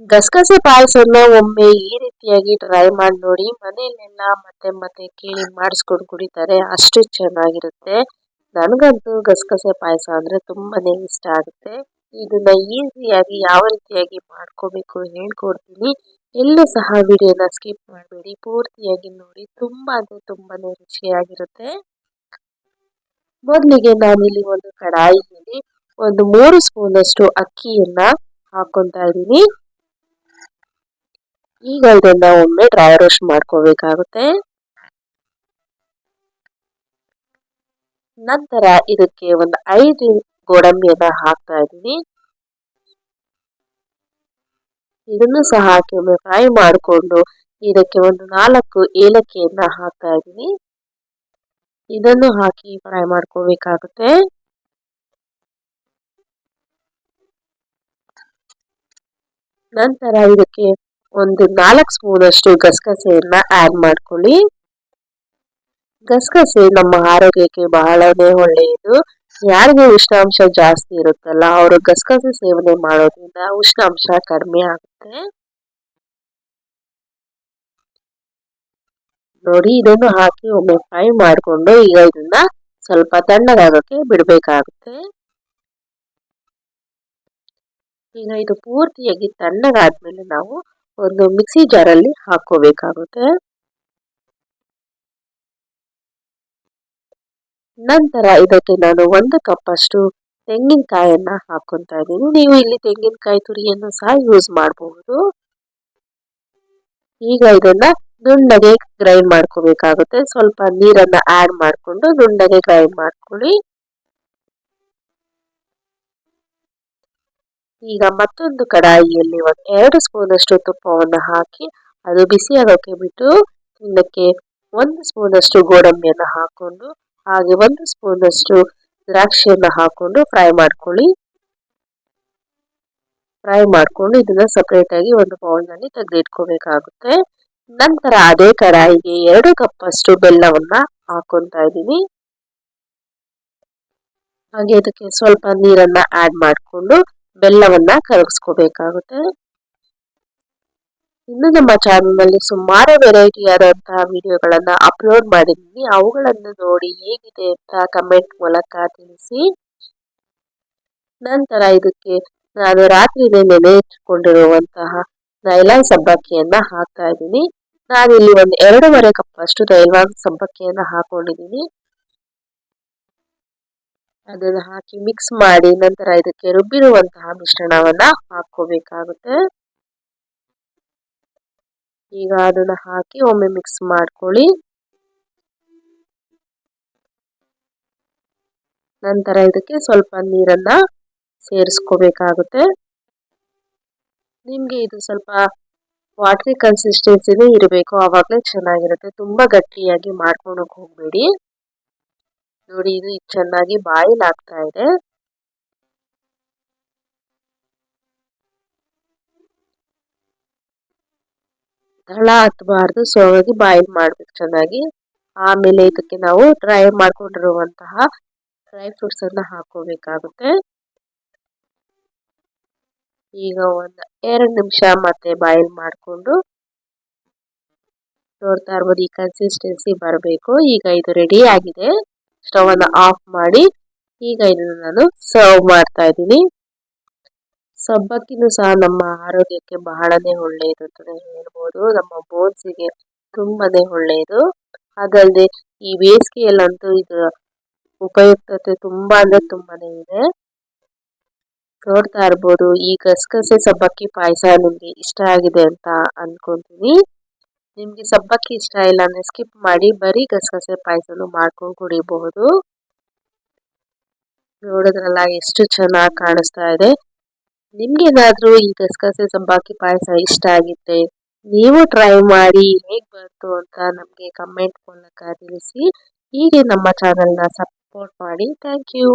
ಗಸಗಸೆ ಪಾಯಸನ ಒಮ್ಮೆ ಈ ರೀತಿಯಾಗಿ ಟ್ರೈ ಮಾಡಿ ನೋಡಿ, ಮನೆಯಲ್ಲೆಲ್ಲ ಮತ್ತೆ ಮತ್ತೆ ಕೇಳಿ ಮಾಡಿಸ್ಕೊಂಡು ಕುಡಿತಾರೆ, ಅಷ್ಟು ಚೆನ್ನಾಗಿರುತ್ತೆ. ನನಗಂತೂ ಗಸಗಸೆ ಪಾಯಸ ಅಂದ್ರೆ ತುಂಬಾನೇ ಇಷ್ಟ ಆಗುತ್ತೆ. ಇದನ್ನ ಈಸಿಯಾಗಿ ಯಾವ ರೀತಿಯಾಗಿ ಮಾಡ್ಕೋಬೇಕು ಹೇಳ್ಕೊಡ್ತೀನಿ. ಎಲ್ಲೂ ಸಹ ವಿಡಿಯೋನ ಸ್ಕಿಪ್ ಮಾಡಬೇಡಿ. ಪೂರ್ತಿಯಾಗಿ ನೋಡಿ ತುಂಬಾ ಅಂದರೆ ತುಂಬಾನೇ ರುಚಿಯಾಗಿರುತ್ತೆ. ಮೊದಲಿಗೆ ನಾನಿಲ್ಲಿ ಒಂದು ಕಡಾಯಿಯಲ್ಲಿ ಒಂದು ಮೂರು ಸ್ಪೂನಷ್ಟು ಅಕ್ಕಿಯನ್ನ ಹಾಕೊಂತಾ ಇದ್ದೀನಿ. ಈಗ ಇದನ್ನ ಒಮ್ಮೆ ಡ್ರೈ ರೋಸ್ಟ್ ಮಾಡ್ಕೋಬೇಕಾಗುತ್ತೆ. ನಂತರ ಇದಕ್ಕೆ ಒಂದು ಐದು ಗೋಡಂಬಿಯನ್ನ ಹಾಕ್ತಾ ಇದ್ದೀನಿ. ಇದನ್ನು ಸಹ ಹಾಕಿ ಒಮ್ಮೆ ಫ್ರೈ ಮಾಡಿಕೊಂಡು ಇದಕ್ಕೆ ಒಂದು ನಾಲ್ಕು ಏಲಕ್ಕಿಯನ್ನ ಹಾಕ್ತಾ ಇದ್ದೀನಿ. ಇದನ್ನು ಹಾಕಿ ಫ್ರೈ ಮಾಡ್ಕೋಬೇಕಾಗುತ್ತೆ. ನಂತರ ಇದಕ್ಕೆ ಒಂದು ನಾಲ್ಕು ಸ್ಪೂನ್ ಅಷ್ಟು ಗಸಗಸೆಯನ್ನ ಆಡ್ ಮಾಡ್ಕೊಳ್ಳಿ. ಗಸಗಸೆ ನಮ್ಮ ಆರೋಗ್ಯಕ್ಕೆ ಬಹಳನೇ ಒಳ್ಳೆಯದು. ಯಾರಿಗೆ ಉಷ್ಣಾಂಶ ಜಾಸ್ತಿ ಇರುತ್ತಲ್ಲ, ಅವರು ಗಸಗಸೆ ಸೇವನೆ ಮಾಡೋದ್ರಿಂದ ಉಷ್ಣಾಂಶ ಕಡಿಮೆ ಆಗುತ್ತೆ. ನೋಡಿ, ಇದನ್ನು ಹಾಕಿ ಒಮ್ಮೆ ಫ್ರೈ ಮಾಡಿಕೊಂಡು ಈಗ ಇದನ್ನ ಸ್ವಲ್ಪ ತಣ್ಣಗಾಗೋಕೆ ಬಿಡಬೇಕಾಗುತ್ತೆ. ಈಗ ಇದು ಪೂರ್ತಿಯಾಗಿ ತಣ್ಣಗಾದ್ಮೇಲೆ ನಾವು ಒಂದು ಮಿಕ್ಸಿ ಜಾರಲ್ಲಿ ಹಾಕೋಬೇಕಾಗುತ್ತೆ. ನಂತರ ಇದಕ್ಕೆ ನಾನು ಒಂದು ಕಪ್ ಅಷ್ಟು ತೆಂಗಿನಕಾಯನ್ನ ಹಾಕೊಂತ ಇದ್ದೀನಿ. ನೀವು ಇಲ್ಲಿ ತೆಂಗಿನಕಾಯಿ ತುರಿಯನ್ನು ಸಹ ಯೂಸ್ ಮಾಡಬಹುದು ಈಗ ಇದನ್ನ ನುಣ್ಣಗೆ ಗ್ರೈಂಡ್ ಮಾಡ್ಕೋಬೇಕಾಗುತ್ತೆ. ಸ್ವಲ್ಪ ನೀರನ್ನ ಆಡ್ ಮಾಡಿಕೊಂಡು ನುಣ್ಣಗೆ ಗ್ರೈಂಡ್ ಮಾಡ್ಕೊಳ್ಳಿ. ಈಗ ಮತ್ತೊಂದು ಕಡಾಯಿಯಲ್ಲಿ ಒಂದು ಎರಡು ಸ್ಪೂನಷ್ಟು ತುಪ್ಪವನ್ನು ಹಾಕಿ ಅದು ಬಿಸಿ ಆಗೋಕೆ ಬಿಟ್ಟು ಇದಕ್ಕೆ ಒಂದು ಸ್ಪೂನಷ್ಟು ಗೋಡಂಬಿಯನ್ನು ಹಾಕೊಂಡು ಹಾಗೆ ಒಂದು ಸ್ಪೂನಷ್ಟು ದ್ರಾಕ್ಷಿಯನ್ನು ಹಾಕೊಂಡು ಫ್ರೈ ಮಾಡ್ಕೊಳ್ಳಿ. ಫ್ರೈ ಮಾಡಿಕೊಂಡು ಇದನ್ನು ಸಪ್ರೇಟಾಗಿ ಒಂದು ಬೌಲ್ನಲ್ಲಿ ತೆಗೆದಿಟ್ಕೋಬೇಕಾಗುತ್ತೆ. ನಂತರ ಅದೇ ಕಡಾಯಿಗೆ ಎರಡು ಕಪ್ಪಷ್ಟು ಬೆಲ್ಲವನ್ನು ಬೆಲ್ಲವನ್ನ ಹಾಕೊಂತ ಇದ್ದೀನಿ. ಹಾಗೆ ಅದಕ್ಕೆ ಸ್ವಲ್ಪ ನೀರನ್ನ ಆಡ್ ಮಾಡಿಕೊಂಡು ಬೆಲ್ಲವನ್ನ ಕರಗಿಸ್ಕೋಬೇಕಾಗುತ್ತೆ. ಇನ್ನು ನಮ್ಮ ಚಾನಲ್ನಲ್ಲಿ ಸುಮಾರು ವೆರೈಟಿ ಆದಂತಹ ವಿಡಿಯೋಗಳನ್ನು ಅಪ್ಲೋಡ್ ಮಾಡಿದ್ದೀನಿ. ಅವುಗಳನ್ನು ನೋಡಿ ಹೇಗಿದೆ ಅಂತ ಕಮೆಂಟ್ ಮೂಲಕ ತಿಳಿಸಿ. ನಂತರ ಇದಕ್ಕೆ ನಾನು ರಾತ್ರಿನೇ ನೆನೆ ಇಟ್ಕೊಂಡಿರುವಂತಹ ನೈಲಾನ್ ಸಬ್ಬಕ್ಕಿಯನ್ನ ಹಾಕ್ತಾ ಇದ್ದೀನಿ. ನಾನಿಲ್ಲಿ ಒಂದು ಎರಡೂವರೆ ಕಪ್ ಅಷ್ಟು ನೈಲಾನ್ ಸಬ್ಬಕ್ಕಿಯನ್ನ ಹಾಕೊಂಡಿದ್ದೀನಿ. ಅದನ್ನು ಹಾಕಿ ಮಿಕ್ಸ್ ಮಾಡಿ ನಂತರ ಇದಕ್ಕೆ ರುಬ್ಬಿರುವಂತಹ ಮಿಶ್ರಣವನ್ನ ಹಾಕೋಬೇಕಾಗುತ್ತೆ ಈಗ ಅದನ್ನ ಹಾಕಿ ಒಮ್ಮೆ ಮಿಕ್ಸ್ ಮಾಡ್ಕೊಳ್ಳಿ. ನಂತರ ಇದಕ್ಕೆ ಸ್ವಲ್ಪ ನೀರನ್ನ ಸೇರಿಸ್ಕೋಬೇಕಾಗುತ್ತೆ. ನಿಮಗೆ ಇದು ಸ್ವಲ್ಪ ವಾಟ್ರಿ ಕನ್ಸಿಸ್ಟೆನ್ಸಿನೇ ಇರಬೇಕು. ಆವಾಗಲೇ ಚೆನ್ನಾಗಿರುತ್ತೆ. ತುಂಬ ಗಟ್ಟಿಯಾಗಿ ಮಾಡ್ಕೊಳಕ್ ಹೋಗಬೇಡಿ. ನೋಡಿ ಇದು ಚೆನ್ನಾಗಿ ಬಾಯಿಲ್ ಆಗ್ತಾ ಇದೆ. ತಳ ಹತ್ತಬಾರ್ದು ಸೊ ಹಾಗಾಗಿ ಬಾಯಿಲ್ ಮಾಡ್ಬೇಕು ಚೆನ್ನಾಗಿ. ಆಮೇಲೆ ಇದಕ್ಕೆ ನಾವು ಡ್ರೈ ಮಾಡ್ಕೊಂಡಿರುವಂತಹ ಡ್ರೈ ಫ್ರೂಟ್ಸ್ ಅನ್ನ ಹಾಕೋಬೇಕಾಗುತ್ತೆ. ಈಗ ಒಂದು ಎರಡು ನಿಮಿಷ ಮತ್ತೆ ಬಾಯಿಲ್ ಮಾಡಿಕೊಂಡು ನೋಡ್ತಾ ಇರ್ಬೋದು ಈ ಕನ್ಸಿಸ್ಟೆನ್ಸಿ ಬರಬೇಕು. ಈಗ ಇದು ರೆಡಿ ಆಗಿದೆ. ಸ್ಟವ್ ಆಫ್ ಮಾಡಿ ಈಗ ಇದನ್ನು ನಾನು ಸರ್ವ್ ಮಾಡ್ತಾ ಇದ್ದೀನಿ. ಸಬ್ಬಕ್ಕಿನೂ ಸಹ ನಮ್ಮ ಆರೋಗ್ಯಕ್ಕೆ ಬಹಳನೇ ಒಳ್ಳೆಯದು ಅಂತಲೇ ಹೇಳ್ಬೋದು. ನಮ್ಮ ಬೋನ್ಸಿಗೆ ತುಂಬಾನೇ ಒಳ್ಳೆಯದು. ಅದಲ್ಲದೆ ಈ ಬೇಸಿಗೆಯಲ್ಲಂತೂ ಇದು ಉಪಯುಕ್ತತೆ ತುಂಬಾ ಅಂದ್ರೆ ತುಂಬಾನೇ ಇದೆ. ನೋಡ್ತಾ ಇರ್ಬೋದು, ಈ ಗಸಗಸೆ ಸಬ್ಬಕ್ಕಿ ಪಾಯಸ ನಿಮ್ಗೆ ಇಷ್ಟ ಆಗಿದೆ ಅಂತ ಅನ್ಕೊಂತೀನಿ. ನಿಮ್ಗೆ ಸಬ್ಬಕ್ಕಿ ಇಷ್ಟ ಇಲ್ಲ ಅಂದರೆ ಸ್ಕಿಪ್ ಮಾಡಿ ಬರೀ ಗಸಗಸೆ ಪಾಯಸನೂ ಮಾಡ್ಕೊಂಡು ಕುಡಿಬಹುದು ನೋಡಿದ್ರಲ್ಲ ಎಷ್ಟು ಚೆನ್ನಾಗಿ ಕಾಣಿಸ್ತಾ ಇದೆ. ನಿಮ್ಗೇನಾದರೂ ಈ ಗಸಗಸೆ ಸಬ್ಬಕ್ಕಿ ಪಾಯಸ ಇಷ್ಟ ಆಗಿದ್ರೆ ನೀವು ಟ್ರೈ ಮಾಡಿ ಹೇಗೆ ಬಂತು ಅಂತ ನಮಗೆ ಕಮೆಂಟ್ ಮೂಲಕ ತಿಳಿಸಿ. ಹೀಗೆ ನಮ್ಮ ಚಾನಲ್ನ ಸಪೋರ್ಟ್ ಮಾಡಿ. Thank you